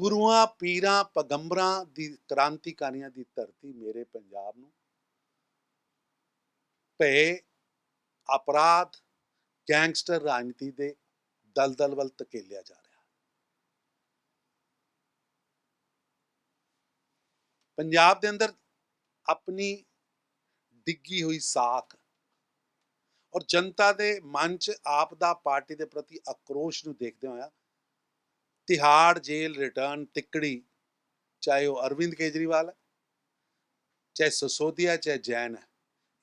ਗੁਰੂਆਂ, ਪੀਰਾਂ, ਪਗੰਬਰਾਂ ਦੀ ਕ੍ਰਾਂਤੀਕਾਰੀਆਂ ਦੀ ਧਰਤੀ ਮੇਰੇ ਪੰਜਾਬ ਨੂੰ। ਭੈ ਅਪਰਾਧ, ਗੈਂਗਸਟਰ ਰਾਜਨੀਤੀ ਦੇ ਦਲਦਲ ਵੱਲ ਧਕੇਲਿਆ ਜਾ ਰਿਹਾ। ਪੰਜਾਬ ਦੇ ਅੰਦਰ ਆਪਣੀ ਡਿੱਗੀ ਹੋਈ ਸਾਖ ਔਰ ਜਨਤਾ ਦੇ ਮਨ 'ਚ ਆਪ ਦਾ ਪਾਰਟੀ ਦੇ ਪ੍ਰਤੀ ਆਕਰੋਸ਼ ਨੂੰ ਦੇਖਦੇ ਹੋਇਆ ਤਿਹਾੜ ਜੇਲ੍ਹ ਰਿਟਰਨ, ਤਿੱਕੜੀ, ਚਾਹੇ ਉਹ ਅਰਵਿੰਦ ਕੇਜਰੀਵਾਲ ਹੈ, ਚਾਹੇ ਸਸੋਦੀਆ, ਚਾਹੇ ਜੈਨ ਹੈ,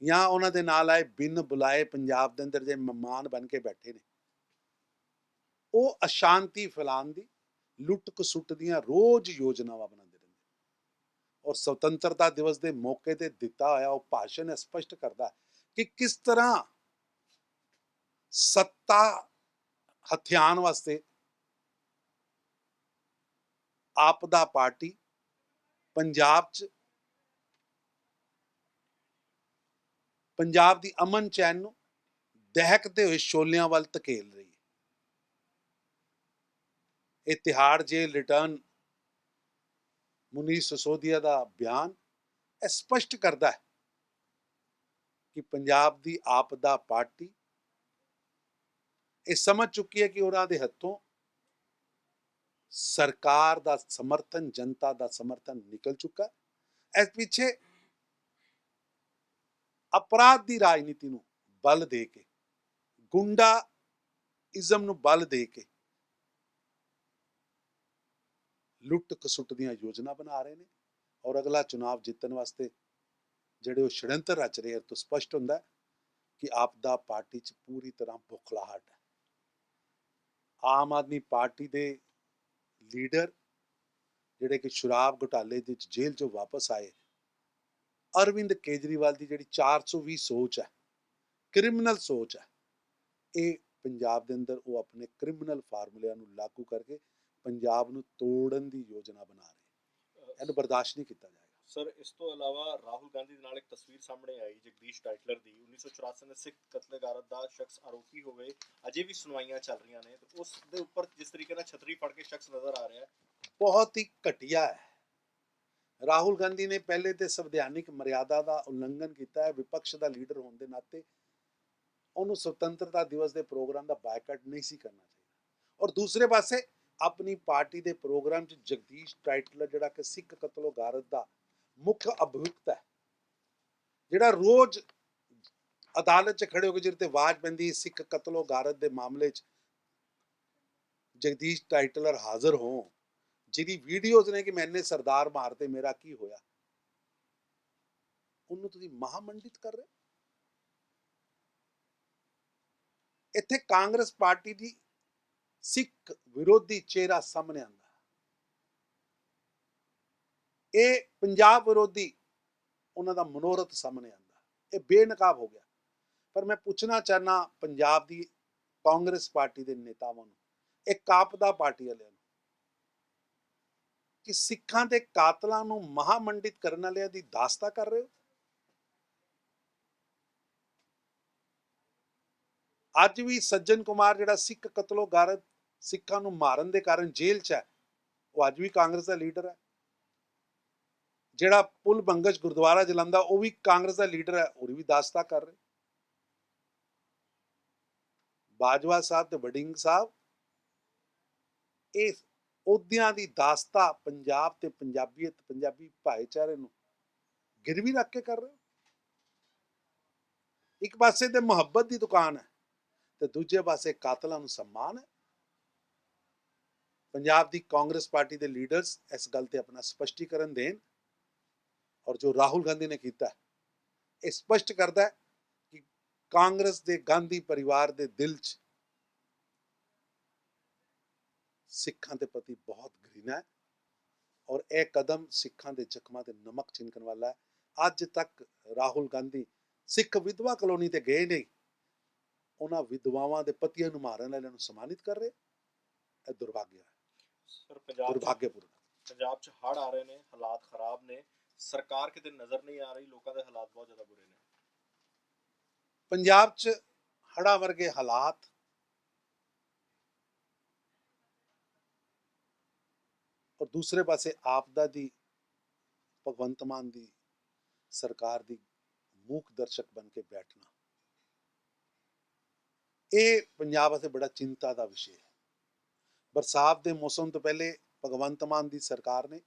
ਜਾਂ ਉਹਨਾਂ ਦੇ ਨਾਲ ਆਏ ਬਿਨ ਬੁਲਾਏ ਪੰਜਾਬ ਦੇ ਅੰਦਰ ਜੇ ਮਹਿਮਾਨ ਬਣ ਕੇ ਬੈਠੇ ਨੇ। ਉਹ ਅਸ਼ਾਂਤੀ ਫੈਲਾਉਣ ਦੀ ਲੁੱਟ ਕਸੁੱਟ ਦੀਆਂ ਰੋਜ਼ ਯੋਜਨਾਵਾਂ ਬਣਾਉਂਦੇ ਰਹਿੰਦੇ ਔਰ ਸੁਤੰਤਰਤਾ ਦਿਵਸ ਦੇ ਮੌਕੇ ਤੇ ਦਿੱਤਾ ਹੋਇਆ ਉਹ ਭਾਸ਼ਣ ਸਪਸ਼ਟ ਕਰਦਾ ਕਿ ਕਿਸ ਤਰ੍ਹਾਂ ਸੱਤਾ ਹਥਿਆਣ ਵਾਸਤੇ ਆਪਦਾ ਪਾਰਟੀ ਪੰਜਾਬ 'ਚ ਪੰਜਾਬ ਦੀ ਅਮਨ ਚੈਨ ਨੂੰ ਦਹਿਕਦੇ ਹੋਏ ਸ਼ੋਲਿਆਂ ਵੱਲ ਧਕੇਲ ਰਹੀ ਹੈ। ਇਹ ਤਿਹਾੜ ਜੇਲ੍ਹ ਰਿਟਰਨ ਮੁਨੀਸ਼ ਸਸੋਦੀਆ ਦਾ ਬਿਆਨ ਇਹ ਸਪਸ਼ਟ ਕਰਦਾ ਹੈ ਕਿ ਪੰਜਾਬ ਦੀ ਆਪਦਾ ਪਾਰਟੀ ਇਹ ਸਮਝ ਚੁੱਕੀ ਹੈ ਕਿ ਉਹਨਾਂ ਦੇ ਹੱਥੋਂ ਸਰਕਾਰ ਦਾ ਸਮਰਥਨ, ਜਨਤਾ ਦਾ ਸਮਰਥਨ ਨਿਕਲ ਚੁੱਕਾ ਇਸ ਪਿੱਛੇ ਅਪਰਾਧ ਦੀ ਰਾਜਨੀਤੀ ਨੂੰ ਬਲ ਦੇ ਕੇ ਗੁੰਡਾ ਇਜ਼ਮ ਨੂੰ ਬਲ ਦੇ ਕੇ ਲੁੱਟ ਕਸੁੱਟ ਦੀਆਂ ਯੋਜਨਾ ਬਣਾ ਰਹੇ ਨੇ ਔਰ ਅਗਲਾ ਚੁਣਾਵ ਜਿੱਤਣ ਵਾਸਤੇ ਜਿਹੜੇ ਉਹ ਛੜੰਤਰ ਰਚ ਰਹੇ ਹਨ ਤੋਂ ਸਪਸ਼ਟ ਹੁੰਦਾ ਕਿ ਆਪ ਦਾ ਪਾਰਟੀ 'ਚ ਪੂਰੀ ਤਰ੍ਹਾਂ ਬੁਖਲਾਹਟ ਹੈ। ਆਮ ਆਦਮੀ ਪਾਰਟੀ ਦੇ ਲੀਡਰ ਜਿਹੜੇ ਕਿ ਸ਼ਰਾਬ ਘੁਟਾਲੇ ਦੇ ਵਿੱਚ ਜੇਲ੍ਹ 'ਚੋਂ ਵਾਪਸ ਆਏ, ਅਰਵਿੰਦ ਕੇਜਰੀਵਾਲ ਦੀ ਜਿਹੜੀ 420 ਸੋਚ ਹੈ ਕ੍ਰਿਮੀਨਲ ਸੋਚ ਹੈ, ਇਹ ਪੰਜਾਬ ਦੇ ਅੰਦਰ ਉਹ ਆਪਣੇ ਕ੍ਰਿਮੀਨਲ ਫਾਰਮੂਲਿਆਂ ਨੂੰ ਲਾਗੂ ਕਰਕੇ ਪੰਜਾਬ ਨੂੰ ਤੋੜਨ ਦੀ ਯੋਜਨਾ ਬਣਾ ਰਹੇ, ਇਹਨੂੰ ਬਰਦਾਸ਼ਤ ਨਹੀਂ ਕੀਤਾ ਜਾਏਗਾ ਸਰ, ਇਸ ਤੋਂ ਇਲਾਵਾ ਰਾਹੁਲ ਗਾਂਧੀ ਦੇ ਨਾਲ ਇੱਕ ਤਸਵੀਰ ਸਾਹਮਣੇ ਆਈ, ਜਗਦੀਸ਼ ਟਾਈਟਲਰ ਦੀ। 1984 ਦੇ ਸਿੱਖ ਕਤਲੇਗਾਰਤ ਦਾ ਸ਼ਖਸ ਆਰੋਪੀ ਹੋਵੇ, ਅਜੇ ਵੀ ਸੁਣਵਾਈਆਂ ਚੱਲ ਰਹੀਆਂ ਨੇ, ਤੇ ਉਸ ਦੇ ਉੱਪਰ ਜਿਸ ਤਰੀਕੇ ਨਾਲ ਛਤਰੀ ਫੜ ਕੇ ਸ਼ਖਸ ਨਜ਼ਰ ਆ ਰਿਹਾ ਹੈ, ਬਹੁਤ ਹੀ ਘਟੀਆ ਹੈ। ਰਾਹੁਲ ਗਾਂਧੀ ਨੇ ਪਹਿਲੇ ਤੇ ਸੰਵਿਧਾਨਿਕ ਮਰਿਆਦਾ ਦਾ ਉਲੰਘਣ ਕੀਤਾ ਹੈ, ਵਿਪਕਸ਼ ਦਾ ਲੀਡਰ ਹੋਣ ਦੇ ਨਾਤੇ। ਉਹਨੂੰ ਸੁਤੰਤਰਤਾ ਦਿਵਸ ਦੇ ਪ੍ਰੋਗਰਾਮ ਦਾ ਬਾਈਕਾਟ ਨਹੀਂ ਸੀ ਕਰਨਾ ਚਾਹੀਦਾ। ਔਰ ਦੂਸਰੇ ਪਾਸੇ, ਆਪਣੀ ਪਾਰਟੀ ਦੇ ਪ੍ਰੋਗਰਾਮ 'ਚ ਜਗਦੀਸ਼ ਟਾਈਟਲਰ, ਜਿਹੜਾ ਕਿ ਸਿੱਖ ਕਤਲੋ ਦਾ ਮੁੱਖ ਅਭਿਯੁਕਤ ਹੈ। ਜਿਹੜਾ ਰੋਜ਼ ਅਦਾਲਤ 'ਚ ਖੜੇ ਹੋ ਕੇ ਜਿਹਦੇ ਤੇ ਆਵਾਜ਼ ਪੈਂਦੀ ਸਿੱਖ ਕਤਲੋ ਗਾਰਤ ਦੇ ਮਾਮਲੇ 'ਚ ਜਗਦੀਸ਼ ਟਾਈਟਲਰ ਹਾਜ਼ਰ ਹੋ ਜਿਹਦੀ ਵੀਡੀਓਜ਼ ਨੇ ਕਿ ਮੈਨੇ ਸਰਦਾਰ ਮਾਰਤੇ, ਮੇਰਾ ਕੀ ਹੋਇਆ? ਉਹਨੂੰ ਤੁਸੀਂ ਮਹਾਮੰਡਿਤ ਕਰ ਰਹੇ ਇੱਥੇ ਕਾਂਗਰਸ ਪਾਰਟੀ ਦੀ ਸਿੱਖ ਵਿਰੋਧੀ ਚਿਹਰਾ ਸਾਹਮਣੇ ਆਂਦਾ ਇਹ ਪੰਜਾਬ ਵਿਰੋਧੀ ਉਹਨਾਂ ਦਾ ਮਨੋਰਥ ਸਾਹਮਣੇ ਆਂਦਾ ਇਹ ਬੇਨਕਾਬ ਹੋ ਗਿਆ। ਪਰ ਮੈਂ ਪੁੱਛਣਾ ਚਾਹਨਾ ਪੰਜਾਬ ਦੀ ਕਾਂਗਰਸ ਪਾਰਟੀ ਦੇ ਨੇਤਾਵਾਂ ਨੂੰ, ਇਹ ਕਾਪਦਾ ਪਾਰਟੀ ਵਾਲਿਆਂ ਨੂੰ, ਕਿ ਸਿੱਖਾਂ ਦੇ ਕਾਤਲਾਂ ਨੂੰ ਮਹਾਮੰਡਿਤ ਕਰਨ ਵਾਲਿਆਂ ਦੀ ਦਾਸਤਾ ਕਰ ਰਹੇ ਹੋ? ਅੱਜ ਵੀ ਸੱਜਣ ਕੁਮਾਰ ਜਿਹੜਾ ਸਿੱਖ ਕਤਲੋਗਾਰਤ ਸਿੱਖਾਂ ਨੂੰ ਮਾਰਨ ਦੇ ਕਾਰਨ ਜੇਲ੍ਹ 'ਚ ਹੈ, ਉਹ ਅੱਜ ਵੀ ਕਾਂਗਰਸ ਦਾ ਲੀਡਰ ਹੈ। ਜਿਹੜਾ ਪੁਲ ਬੰਗਜ ਗੁਰਦੁਆਰਾ ਜਲੰਦਾ ਉਹ ਵੀ ਕਾਂਗਰਸ ਦਾ ਲੀਡਰ ਹੈ, ਉਹ ਵੀ ਦਾਸਤਾ ਕਰ ਰਹੇ। ਬਾਜਵਾ ਸਾਹਿਬ ਤੇ ਵਡਿੰਗ ਸਾਹਿਬ, ਇਹ ਅਹੁਦਿਆਂ ਦੀ ਦਾਸਤਾ ਪੰਜਾਬ ਤੇ ਪੰਜਾਬੀਅਤ, ਪੰਜਾਬੀ ਭਾਈਚਾਰੇ ਨੂੰ ਗਿਰਵੀ ਰੱਖ ਕੇ ਕਰ ਰਹੇ। ਇੱਕ ਪਾਸੇ ਤੇ ਮੁਹੱਬਤ ਦੀ ਦੁਕਾਨ ਹੈ ਤੇ ਦੂਜੇ ਪਾਸੇ ਕਾਤਲਾਂ ਨੂੰ ਸਨਮਾਨ ਹੈ। ਪੰਜਾਬ ਦੀ ਕਾਂਗਰਸ ਪਾਰਟੀ ਦੇ ਲੀਡਰਸ ਇਸ ਗੱਲ ਤੇ ਆਪਣਾ ਸਪਸ਼ਟੀਕਰਨ ਦੇਣ ਔਰ ਜੋ ਰਾਹੁਲ ਗਾਂਧੀ ਨੇ ਕੀਤਾ ਇਹ ਸਪਸ਼ਟ ਕਰਦਾ ਹੈ ਕਿ ਕਾਂਗਰਸ ਦੇ ਗਾਂਧੀ ਪਰਿਵਾਰ ਦੇ ਦਿਲ 'ਚ ਸਿੱਖਾਂ ਦੇ ਪ੍ਰਤੀ ਬਹੁਤ ਘ੍ਰਿਣਾ ਹੈ ਔਰ ਇਹ ਕਦਮ ਸਿੱਖਾਂ ਦੇ ਜ਼ਖਮਾਂ ਤੇ ਨਮਕ ਛਿਣਕਣ ਵਾਲਾ ਹੈ। ਅੱਜ ਤੱਕ ਰਾਹੁਲ ਗਾਂਧੀ ਸਿੱਖ ਵਿਧਵਾ ਕਲੋਨੀ ਤੇ ਗਏ ਨਹੀਂ ਉਹਨਾਂ ਵਿਧਵਾਵਾਂ ਦੇ ਪਤੀਆਂ ਨੂੰ ਮਾਰਨ ਵਾਲਿਆਂ ਨੂੰ ਸਨਮਾਨਿਤ ਕਰ ਰਹੇ ਇਹ ਦੁਰਭਾਗਿਆ ਹੈ। ਸਰ ਪੰਜਾਬ ਦੁਰਭਾਗਿਆਪੂਰਨ। ਪੰਜਾਬ 'ਚ ਹੜ੍ਹ ਆ ਰਹੇ ਨੇ ਹਾਲਾਤ ਖਰਾਬ ਨੇ ਸਰਕਾਰ ਕਿਤੇ ਨਜ਼ਰ ਨਹੀਂ ਆ ਰਹੀ, ਲੋਕਾਂ ਦੇ ਹਾਲਾਤ ਬਹੁਤ ਜ਼ਿਆਦਾ ਬੁਰੇ ਨੇ। ਪੰਜਾਬ 'ਚ ਹੜ੍ਹਾਂ ਵਰਗੇ ਹਾਲਾਤ। ਔਰ ਦੂਸਰੇ ਪਾਸੇ ਆਪਦਾ ਦੀ, ਭਗਵੰਤ ਮਾਨ ਦੀ ਸਰਕਾਰ ਦੀ ਮੂਕ ਦਰਸ਼ਕ ਬਣ ਕੇ ਬੈਠਣਾ। ਇਹ ਪੰਜਾਬ ਵਾਸਤੇ ਬੜਾ ਚਿੰਤਾ ਦਾ ਵਿਸ਼ੇ ਹੈ। ਬਰਸਾਤ ਦੇ ਮੌਸਮ ਤੋਂ ਪਹਿਲੇ ਭਗਵੰਤ ਮਾਨ ਦੀ ਸਰਕਾਰ ਨੇ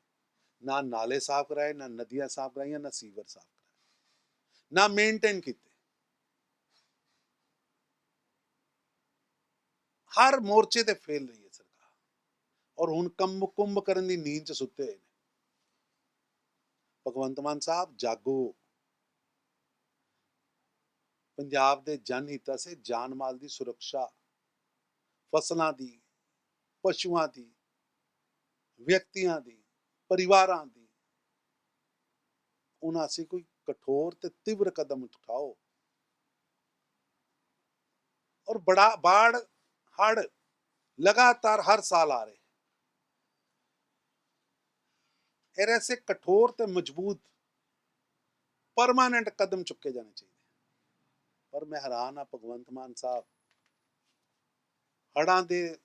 ਨਾ ਨਾਲੇ ਸਾਫ਼ ਕਰਾਏ, ਨਾ ਨਦੀਆਂ ਸਾਫ਼ ਕਰਾਈਆਂ, ਨਾ ਸੀਵਰ ਸਾਫ਼ ਕਰਾਏ। ਨਾ ਮੇਨਟੇਨ ਕੀਤੇ। ਹਰ ਮੋਰਚੇ ਤੇ ਫੇਲ ਰਹੀ ਹੈ ਸਰਕਾਰ। ਔਰ ਹੁਣ ਕੰਮ ਕੁੰਭ ਕਰਨ ਦੀ ਨੀਂਦ ਚ ਸੁੱਤੇ ਹੋਏ ਨੇ। ਭਗਵੰਤ ਮਾਨ ਸਾਹਿਬ, ਜਾਗੋ। ਪੰਜਾਬ ਦੇ ਜਨ ਹਿੱਤਾਂ ਸੇ ਜਾਨ ਮਾਲ ਦੀ ਸੁਰੱਖਿਆ, ਫਸਲਾਂ ਦੀ, ਪਸ਼ੂਆਂ ਦੀ, ਵਿਅਕਤੀਆਂ ਦੀ ਪਰਿਵਾਰਾਂ ਦੀ। ਉਹਨਾਂ ਸੇ ਕੋਈ ਕਠੋਰ ਤੇ ਤੀਵਰ ਕਦਮ ਉਠਾਓ। ਔਰ ਬੜਾ ਬਾੜ, ਹੜ ਲਗਾਤਾਰ ਹਰ ਸਾਲ ਆ ਰਹੇ। ਇਹ ਐਸੇ ਕਠੋਰ ਤੇ ਮਜ਼ਬੂਤ ਪਰਮਾਨੈਂਟ ਕਦਮ ਚੁੱਕੇ ਜਾਣੇ ਚਾਹੀਦੇ। ਪਰ ਮੈਂ ਹੈਰਾਨ ਆ ਭਗਵੰਤ ਮਾਨ ਸਾਹਿਬ। ਹੜਾਂ ਦੇ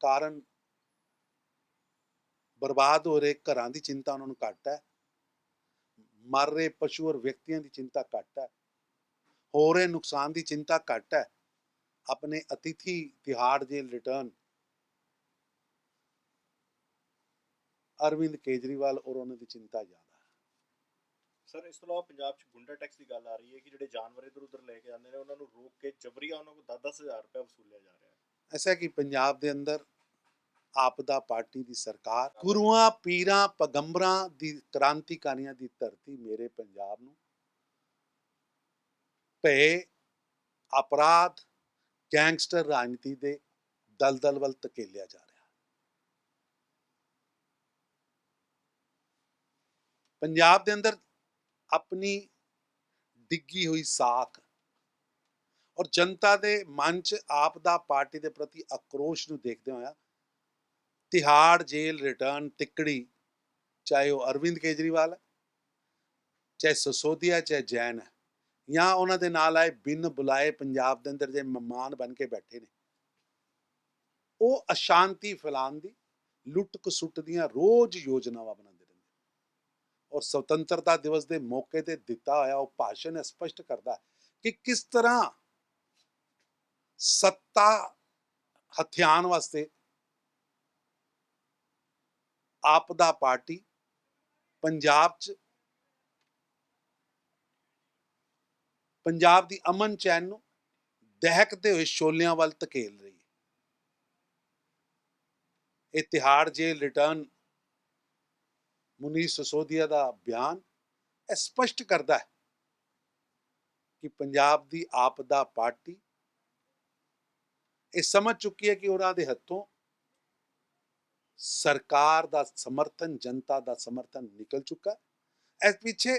ਕਾਰਨ ਬਰਬਾਦ ਹੋ ਰਹੇ ਘਰਾਂ ਦੀ ਚਿੰਤਾ ਉਹਨਾਂ ਨੂੰ ਘੱਟ ਹੈ। ਮਰ ਰਹੇ ਪਸ਼ੂ ਔਰ ਵਿਅਕਤੀਆਂ ਦੀ ਚਿੰਤਾ ਘੱਟ ਹੈ। ਹੋ ਰਹੇ ਨੁਕਸਾਨ ਦੀ ਚਿੰਤਾ ਘੱਟ ਹੈ। ਆਪਣੇ ਅਤਿਥੀ ਤਿਹਾੜ ਜੇਲ ਰਿਟਰਨ ਅਰਵਿੰਦ ਕੇਜਰੀਵਾਲ ਔਰ ਉਹਨਾਂ ਦੀ ਚਿੰਤਾ ਜ਼ਿਆਦਾ ਹੈ। ਸਰ ਇਸ ਤੋਂ ਇਲਾਵਾ ਪੰਜਾਬ 'ਚ ਗੁੰਡਾ ਟੈਕਸ ਦੀ ਗੱਲ ਆ ਰਹੀ ਹੈ ਕਿ ਜਿਹੜੇ ਜਾਨਵਰ ਇਧਰ ਉਧਰ ਲੈ ਕੇ ਜਾਂਦੇ ਨੇ ਉਹਨਾਂ ਨੂੰ ਰੋਕ ਕੇ ਜਬਰੀਆ ਉਹਨਾਂ ਕੋਲ 10-10000 ਰੁਪਏ ਵਸੂਲਿਆ ਜਾ ਰਿਹਾ ਹੈ। ਐਸਾ ਕਿ ਪੰਜਾਬ ਦੇ ਅੰਦਰ ਆਪਦਾ ਪਾਰਟੀ ਦੀ ਸਰਕਾਰ, ਗੁਰੂਆਂ, ਪੀਰਾਂ, ਪਗੰਬਰਾਂ ਦੀ ਕ੍ਰਾਂਤੀਕਾਰੀਆਂ ਦੀ ਧਰਤੀ ਮੇਰੇ ਪੰਜਾਬ ਨੂੰ। ਭੇ ਅਪਰਾਧ, ਗੈਂਗਸਟਰ ਰਾਜਨੀਤੀ ਦੇ ਦਲਦਲ ਵੱਲ ਧਕੇਲਿਆ ਜਾ ਰਿਹਾ। ਪੰਜਾਬ ਦੇ ਅੰਦਰ ਆਪਣੀ ਡਿੱਗੀ ਹੋਈ ਸਾਖ ਔਰ ਜਨਤਾ ਦੇ ਮਨ 'ਚ ਆਪ ਦਾ ਪਾਰਟੀ ਦੇ ਪ੍ਰਤੀ ਆਕਰੋਸ਼ ਨੂੰ ਦੇਖਦੇ ਹੋਇਆ ਤਿਹਾੜ ਜੇਲ੍ਹ ਰਿਟਰਨ ਤਿੱਕੜੀ, ਚਾਹੇ ਉਹ ਅਰਵਿੰਦ ਕੇਜਰੀਵਾਲ ਹੈ, ਚਾਹੇ ਸਸੋਦੀਆ ਚਾਹੇ ਜੈਨ ਹੈ, ਜਾਂ ਉਹਨਾਂ ਦੇ ਨਾਲ ਆਏ ਬਿਨ ਬੁਲਾਏ ਪੰਜਾਬ ਦੇ ਅੰਦਰ ਜੇ ਮਹਿਮਾਨ ਬਣ ਕੇ ਬੈਠੇ ਨੇ। ਉਹ ਅਸ਼ਾਂਤੀ ਫੈਲਾਉਣ ਦੀ ਲੁੱਟ ਕਸੁੱਟ ਦੀਆਂ ਰੋਜ਼ ਯੋਜਨਾਵਾਂ ਬਣਾਉਂਦੇ ਰਹਿੰਦੇ ਔਰ ਸੁਤੰਤਰਤਾ ਦਿਵਸ ਦੇ ਮੌਕੇ ਤੇ ਦਿੱਤਾ ਹੋਇਆ ਉਹ ਭਾਸ਼ਣ ਸਪਸ਼ਟ ਕਰਦਾ ਕਿ ਕਿਸ ਤਰ੍ਹਾਂ ਸੱਤਾ ਹਥਿਆਣ ਵਾਸਤੇ ਆਪਦਾ ਪਾਰਟੀ ਪੰਜਾਬ 'ਚ ਪੰਜਾਬ ਦੀ ਅਮਨ ਚੈਨ ਨੂੰ ਦਹਿਕਦੇ ਹੋਏ ਸ਼ੋਲਿਆਂ ਵੱਲ ਧਕੇਲ ਰਹੀ ਹੈ। ਇਹ ਤਿਹਾੜ ਜੇਲ੍ਹ ਰਿਟਰਨ ਮੁਨੀਸ਼ ਸਸੋਦੀਆ ਦਾ ਬਿਆਨ ਇਹ ਸਪਸ਼ਟ ਕਰਦਾ ਹੈ ਕਿ ਪੰਜਾਬ ਦੀ ਆਪਦਾ ਪਾਰਟੀ ਇਹ ਸਮਝ ਚੁੱਕੀ ਹੈ ਕਿ ਉਹਨਾਂ ਦੇ ਹੱਥੋਂ ਸਰਕਾਰ ਦਾ ਸਮਰਥਨ, ਜਨਤਾ ਦਾ ਸਮਰਥਨ ਨਿਕਲ ਚੁੱਕਾ ਇਸ ਪਿੱਛੇ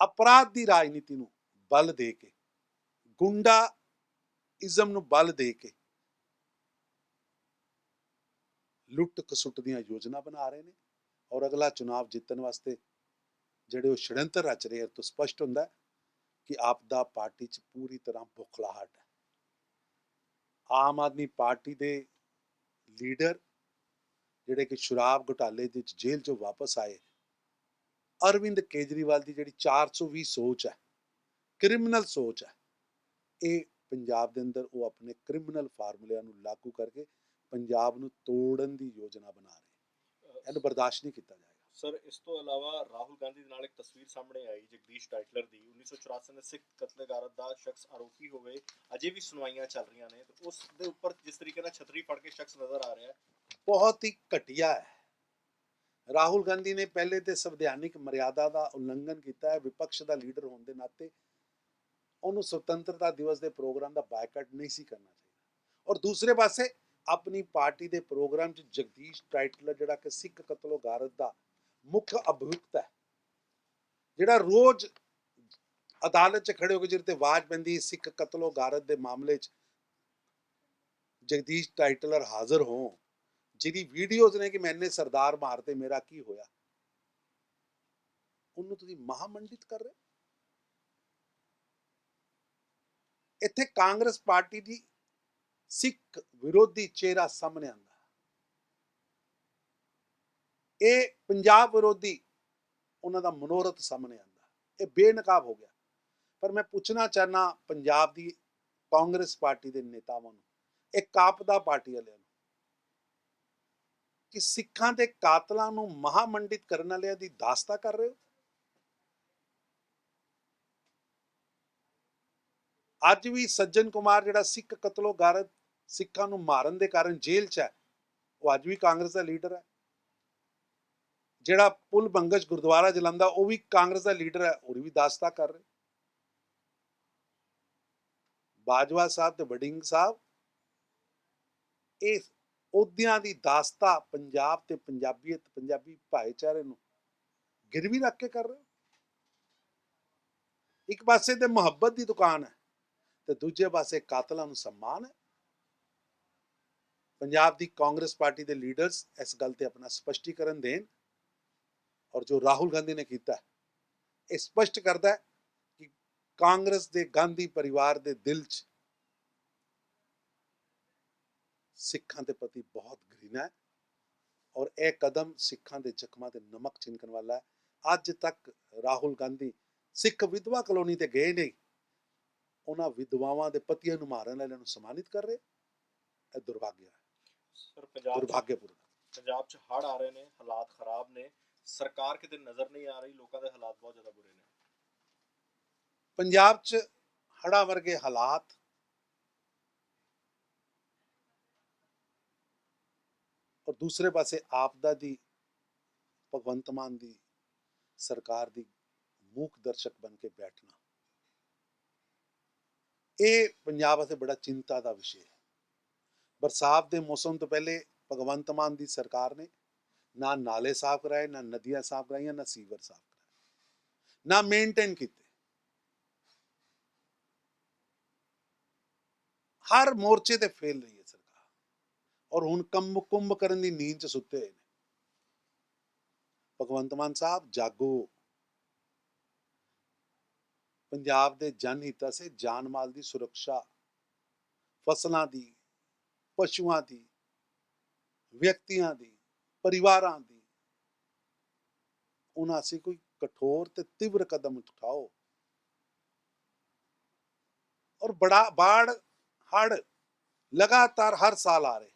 ਅਪਰਾਧ ਦੀ ਰਾਜਨੀਤੀ ਨੂੰ ਬਲ ਦੇ ਕੇ ਗੁੰਡਾ ਇਜ਼ਮ ਨੂੰ ਬਲ ਦੇ ਕੇ ਲੁੱਟ ਕਸੁੱਟ ਦੀਆਂ ਯੋਜਨਾ ਬਣਾ ਰਹੇ ਨੇ ਔਰ ਅਗਲਾ ਚੁਣਾਵ ਜਿੱਤਣ ਵਾਸਤੇ ਜਿਹੜੇ ਉਹ ਛੜੰਤਰ ਰਚ ਰਹੇ ਆ ਤੋਂ ਸਪਸ਼ਟ ਹੁੰਦਾ ਕਿ ਆਪ ਦਾ ਪਾਰਟੀ 'ਚ ਪੂਰੀ ਤਰ੍ਹਾਂ ਬੁਖਲਾਹਟ ਹੈ। ਆਮ ਆਦਮੀ ਪਾਰਟੀ ਦੇ ਲੀਡਰ ਜਿਹੜੇ ਕਿ ਸ਼ਰਾਬ ਘੁਟਾਲੇ ਦੇ ਵਿੱਚ ਜੇਲ੍ਹ 'ਚੋਂ ਵਾਪਸ ਆਏ ਅਰਵਿੰਦ ਕੇਜਰੀਵਾਲ ਦੀ ਜਿਹੜੀ 420 ਸੋਚ ਹੈ, ਕ੍ਰਿਮੀਨਲ ਸੋਚ ਹੈ, ਇਹ ਪੰਜਾਬ ਦੇ ਅੰਦਰ ਉਹ ਆਪਣੇ ਕ੍ਰਿਮੀਨਲ ਫਾਰਮੂਲਿਆਂ ਨੂੰ ਲਾਗੂ ਕਰਕੇ ਪੰਜਾਬ ਨੂੰ ਤੋੜਨ ਦੀ ਯੋਜਨਾ ਬਣਾ ਰਹੇ ਇਹਨੂੰ ਬਰਦਾਸ਼ਤ ਨਹੀਂ ਕੀਤਾ ਜਾਏਗਾ। ਸਰ, ਇਸ ਤੋਂ ਇਲਾਵਾ ਰਾਹੁਲ ਗਾਂਧੀ ਦੇ ਨਾਲ ਇੱਕ ਤਸਵੀਰ ਸਾਹਮਣੇ ਆਈ, ਜਗਦੀਸ਼ ਟਾਈਟਲਰ ਦੀ। 1984 ਦੇ ਸਿੱਖ ਕਤਲੇਗਾਰਤ ਦਾ ਸ਼ਖਸ ਆਰੋਪੀ ਹੋਵੇ, ਅਜੇ ਵੀ ਸੁਣਵਾਈਆਂ ਚੱਲ ਰਹੀਆਂ ਨੇ, ਤੇ ਉਸ ਦੇ ਉੱਪਰ ਜਿਸ ਤਰੀਕੇ ਨਾਲ ਛਤਰੀ ਫੜ ਕੇ ਸ਼ਖਸ ਨਜ਼ਰ ਆ ਰਿਹਾ, ਬਹੁਤ ਹੀ ਘਟੀਆ ਹੈ। ਰਾਹੁਲ ਗਾਂਧੀ ਨੇ ਪਹਿਲੇ ਤੇ ਸੰਵਿਧਾਨਿਕ ਮਰਿਆਦਾ ਦਾ ਉਲੰਘਣ ਕੀਤਾ ਹੈ, ਵਿਪਕਸ਼ ਦਾ ਲੀਡਰ ਹੋਣ ਦੇ ਨਾਤੇ। ਉਹਨੂੰ ਸੁਤੰਤਰਤਾ ਦਿਵਸ ਦੇ ਪ੍ਰੋਗਰਾਮ ਦਾ ਬਾਈਕਾਟ ਨਹੀਂ ਸੀ ਕਰਨਾ ਚਾਹੀਦਾ। ਔਰ ਦੂਸਰੇ ਪਾਸੇ, ਆਪਣੀ ਪਾਰਟੀ ਦੇ ਪ੍ਰੋਗਰਾਮ 'ਚ ਜਗਦੀਸ਼ ਟਾਈਟਲਰ, ਜਿਹੜਾ ਕਿ ਸਿੱਖ ਕਤਲੋਗਾਰਤ ਦਾ ਮੁੱਖ ਅਭਿਯੁਕਤ ਹੈ। ਜਿਹੜਾ ਰੋਜ਼ ਅਦਾਲਤ 'ਚ ਖੜੇ ਹੋ ਕੇ ਜਿਹਦੇ ਤੇ ਆਵਾਜ਼ ਪੈਂਦੀ ਹੈ ਸਿੱਖ ਕਤਲੋਗਾਰਤ ਦੇ ਮਾਮਲੇ 'ਚ ਜਗਦੀਸ਼ ਟਾਈਟਲਰ ਹਾਜ਼ਰ ਹੋ ਜਿਹਦੀ ਵੀਡੀਓਜ਼ ਨੇ ਕਿ ਮੈਨੇ ਸਰਦਾਰ ਮਾਰਤੇ ਮੇਰਾ ਕੀ ਹੋਇਆ? ਉਹਨੂੰ ਤੁਸੀਂ ਮਹਾਮੰਡਿਤ ਕਰ ਰਹੇ ਹੋ? ਇੱਥੇ ਕਾਂਗਰਸ ਪਾਰਟੀ ਦੀ ਸਿੱਖ ਵਿਰੋਧੀ ਚਿਹਰਾ ਸਾਹਮਣੇ ਆਂਦਾ ਇਹ ਪੰਜਾਬ ਵਿਰੋਧੀ ਉਹਨਾਂ ਦਾ ਮਨੋਰਥ ਸਾਹਮਣੇ ਆਂਦਾ ਇਹ ਬੇਨਕਾਬ ਹੋ ਗਿਆ। ਪਰ ਮੈਂ ਪੁੱਛਣਾ ਚਾਹਨਾ ਪੰਜਾਬ ਦੀ ਕਾਂਗਰਸ ਪਾਰਟੀ ਦੇ ਨੇਤਾਵਾਂ ਨੂੰ, ਇਹ ਕਾਪਦਾ ਪਾਰਟੀ ਵਾਲਿਆਂ ਨੂੰ, ਕਿ ਸਿੱਖਾਂ ਦੇ ਕਾਤਲਾਂ ਨੂੰ ਮਹਾਮੰਡਿਤ ਕਰਨ ਵਾਲਿਆਂ ਦੀ ਦਾਸਤਾ ਕਰ ਰਹੇ ਹੋ? ਅੱਜ ਵੀ ਸੱਜਣ ਕੁਮਾਰ ਜਿਹੜਾ ਸਿੱਖ ਕਤਲੋ ਗਾਰਤ ਸਿੱਖਾਂ ਨੂੰ ਮਾਰਨ ਦੇ ਕਾਰਨ ਜੇਲ੍ਹ 'ਚ ਹੈ, ਉਹ ਅੱਜ ਵੀ ਕਾਂਗਰਸ ਦਾ ਲੀਡਰ ਹੈ। ਜਿਹੜਾ ਪੁਲ ਬੰਗਜ ਗੁਰਦੁਆਰਾ ਜਲੰਦਾ ਉਹ ਵੀ ਕਾਂਗਰਸ ਦਾ ਲੀਡਰ ਹੈ, ਉਹ ਵੀ ਦਾਸਤਾ ਕਰ ਰਿਹਾ। ਬਾਜਵਾ ਸਾਹਿਬ ਤੇ ਵਡਿੰਗ ਸਾਹਿਬ ਇਹ ਅਹੁਦਿਆਂ ਦੀ ਦਾਸਤਾ ਪੰਜਾਬ ਤੇ ਪੰਜਾਬੀਅਤ, ਪੰਜਾਬੀ ਭਾਈਚਾਰੇ ਨੂੰ ਗਿਰਵੀ ਰੱਖ ਕੇ ਕਰ ਰਹੇ। ਇੱਕ ਪਾਸੇ ਤੇ ਮੁਹੱਬਤ ਦੀ ਦੁਕਾਨ ਹੈ ਤੇ ਦੂਜੇ ਪਾਸੇ ਕਾਤਲਾਂ ਨੂੰ ਸਨਮਾਨ ਹੈ। ਪੰਜਾਬ ਦੀ ਕਾਂਗਰਸ ਪਾਰਟੀ ਦੇ ਲੀਡਰਸ ਇਸ ਗੱਲ ਤੇ ਆਪਣਾ ਸਪਸ਼ਟੀਕਰਨ ਦੇਣ। ਔਰ ਜੋ ਰਾਹੁਲ ਗਾਂਧੀ ਨੇ ਕੀਤਾ ਹੈ, ਇਹ ਸਪਸ਼ਟ ਕਰਦਾ ਹੈ ਕਿ ਕਾਂਗਰਸ ਦੇ ਗਾਂਧੀ ਪਰਿਵਾਰ ਦੇ ਦਿਲ 'ਚ ਸਿੱਖਾਂ ਦੇ ਪ੍ਰਤੀ ਬਹੁਤ ਘ੍ਰਿਣਾ ਹੈ ਔਰ ਇਹ ਕਦਮ ਸਿੱਖਾਂ ਦੇ ਜ਼ਖਮਾਂ ਤੇ ਨਮਕ ਛਿਣਕਣ ਵਾਲਾ ਹੈ। ਅੱਜ ਤੱਕ ਰਾਹੁਲ ਗਾਂਧੀ ਸਿੱਖ ਵਿਧਵਾ ਕਲੋਨੀ ਤੇ ਗਏ ਨਹੀਂ ਉਹਨਾਂ ਵਿਧਵਾਵਾਂ ਦੇ ਪਤੀਆਂ ਨੂੰ ਮਾਰਨ ਵਾਲਿਆਂ ਨੂੰ ਸਨਮਾਨਿਤ ਕਰ ਰਹੇ ਇਹ ਦੁਰਭਾਗਿਆ ਹੈ। ਸਰ ਪੰਜਾਬ ਦੁਰਭਾਗਿਆਪੂਰਨ। ਪੰਜਾਬ 'ਚ ਹੜ੍ਹ ਆ ਰਹੇ ਨੇ ਹਾਲਾਤ ਖਰਾਬ ਨੇ ਸਰਕਾਰ ਕਿਤੇ ਨਜ਼ਰ ਨਹੀਂ ਆ ਰਹੀ, ਲੋਕਾਂ ਦੇ ਹਾਲਾਤ ਬਹੁਤ ਜ਼ਿਆਦਾ ਬੁਰੇ ਨੇ। ਪੰਜਾਬ 'ਚ ਹੜ੍ਹਾਂ ਵਰਗੇ ਹਾਲਾਤ। ਔਰ ਦੂਸਰੇ ਪਾਸੇ ਆਪਦਾ ਦੀ, ਭਗਵੰਤ ਮਾਨ ਦੀ ਸਰਕਾਰ ਦੀ ਮੂਕ ਦਰਸ਼ਕ ਬਣ ਕੇ ਬੈਠਣਾ। ਇਹ ਪੰਜਾਬ ਵਾਸਤੇ ਬੜਾ ਚਿੰਤਾ ਦਾ ਵਿਸ਼ੇ ਹੈ। ਬਰਸਾਤ ਦੇ ਮੌਸਮ ਤੋਂ ਪਹਿਲੇ ਭਗਵੰਤ ਮਾਨ ਦੀ ਸਰਕਾਰ ਨੇ ਨਾ ਨਾਲੇ ਸਾਫ਼ ਕਰਾਏ, ਨਾ ਨਦੀਆਂ ਸਾਫ਼ ਕਰਾਈਆਂ, ਨਾ ਸੀਵਰ ਸਾਫ਼ ਕਰਾਏ। ਨਾ ਮੇਨਟੇਨ ਕੀਤੇ। ਹਰ ਮੋਰਚੇ ਤੇ ਫੇਲ ਰਹੀ ਹੈ ਸਰਕਾਰ। ਔਰ ਹੁਣ ਕੰਮ ਕੁੰਭ ਕਰਨ ਦੀ ਨੀਂਦ ਚ ਸੁੱਤੇ ਹੋਏ ਨੇ। ਭਗਵੰਤ ਮਾਨ ਸਾਹਿਬ, ਜਾਗੋ। ਪੰਜਾਬ ਦੇ ਜਨ ਹਿੱਤਾਂ ਸੇ ਜਾਨ ਮਾਲ ਦੀ ਸੁਰੱਖਿਆ, ਫਸਲਾਂ ਦੀ, ਪਸ਼ੂਆਂ ਦੀ, ਵਿਅਕਤੀਆਂ ਦੀ ਪਰਿਵਾਰਾਂ ਦੀ। ਉਹਨਾਂ ਸੇ ਕੋਈ ਕਠੋਰ ਤੇ ਤੀਵਰ ਕਦਮ ਉਠਾਓ। ਔਰ ਬੜਾ ਬਾੜ ਹੜ ਲਗਾਤਾਰ ਹਰ ਸਾਲ ਆ ਰਹੇ।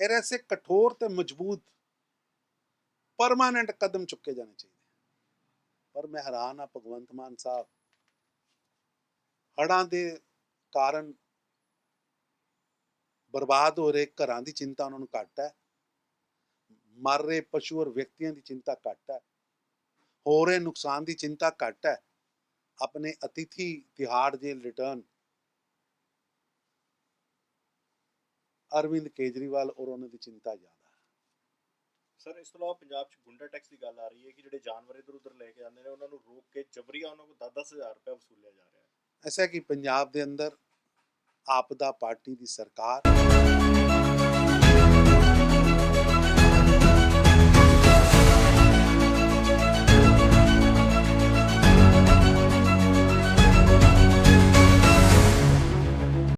ਇਹ ਐਸੇ ਕਠੋਰ ਤੇ ਮਜ਼ਬੂਤ ਪਰਮਾਨੈਂਟ ਕਦਮ ਚੁੱਕੇ ਜਾਣੇ ਚਾਹੀਦੇ। ਪਰ ਮੈਂ ਹੈਰਾਨ ਆ ਭਗਵੰਤ ਮਾਨ ਸਾਹਿਬ। ਹੜਾਂ ਦੇ ਕਾਰਨ ਬਰਬਾਦ ਹੋ ਰਹੇ ਘਰਾਂ ਦੀ ਚਿੰਤਾ ਉਹਨਾਂ ਨੂੰ ਘੱਟ ਹੈ। ਮਰ ਰਹੇ ਪਸ਼ੂ ਔਰ ਵਿਅਕਤੀਆਂ ਦੀ ਚਿੰਤਾ ਘੱਟ ਹੈ। ਹੋ ਰਹੇ ਨੁਕਸਾਨ ਦੀ ਚਿੰਤਾ ਘੱਟ ਹੈ। ਆਪਣੇ ਅਤਿਥੀ ਤਿਹਾੜ ਜੇਲ ਰਿਟਰਨ ਅਰਵਿੰਦ ਕੇਜਰੀਵਾਲ ਔਰ ਉਹਨਾਂ ਦੀ ਚਿੰਤਾ ਜ਼ਿਆਦਾ ਸਰ ਇਸ ਤੋਂ ਇਲਾਵਾ ਪੰਜਾਬ 'ਚ ਗੁੰਡਾ ਟੈਕਸ ਦੀ ਗੱਲ ਆ ਰਹੀ ਹੈ ਕਿ ਜਿਹੜੇ ਜਾਨਵਰ ਇਧਰ ਉਧਰ ਲੈ ਕੇ ਜਾਂਦੇ ਨੇ ਉਹਨਾਂ ਨੂੰ ਰੋਕ ਕੇ ਜਬਰੀਆ ਉਹਨਾਂ ਕੋਲ 10-10000 ਰੁਪਏ ਵਸੂਲਿਆ ਜਾ ਰਿਹਾ ਹੈ। ਐਸਾ ਕਿ ਪੰਜਾਬ ਦੇ ਅੰਦਰ ਆਪਦਾ ਪਾਰਟੀ ਦੀ ਸਰਕਾਰ।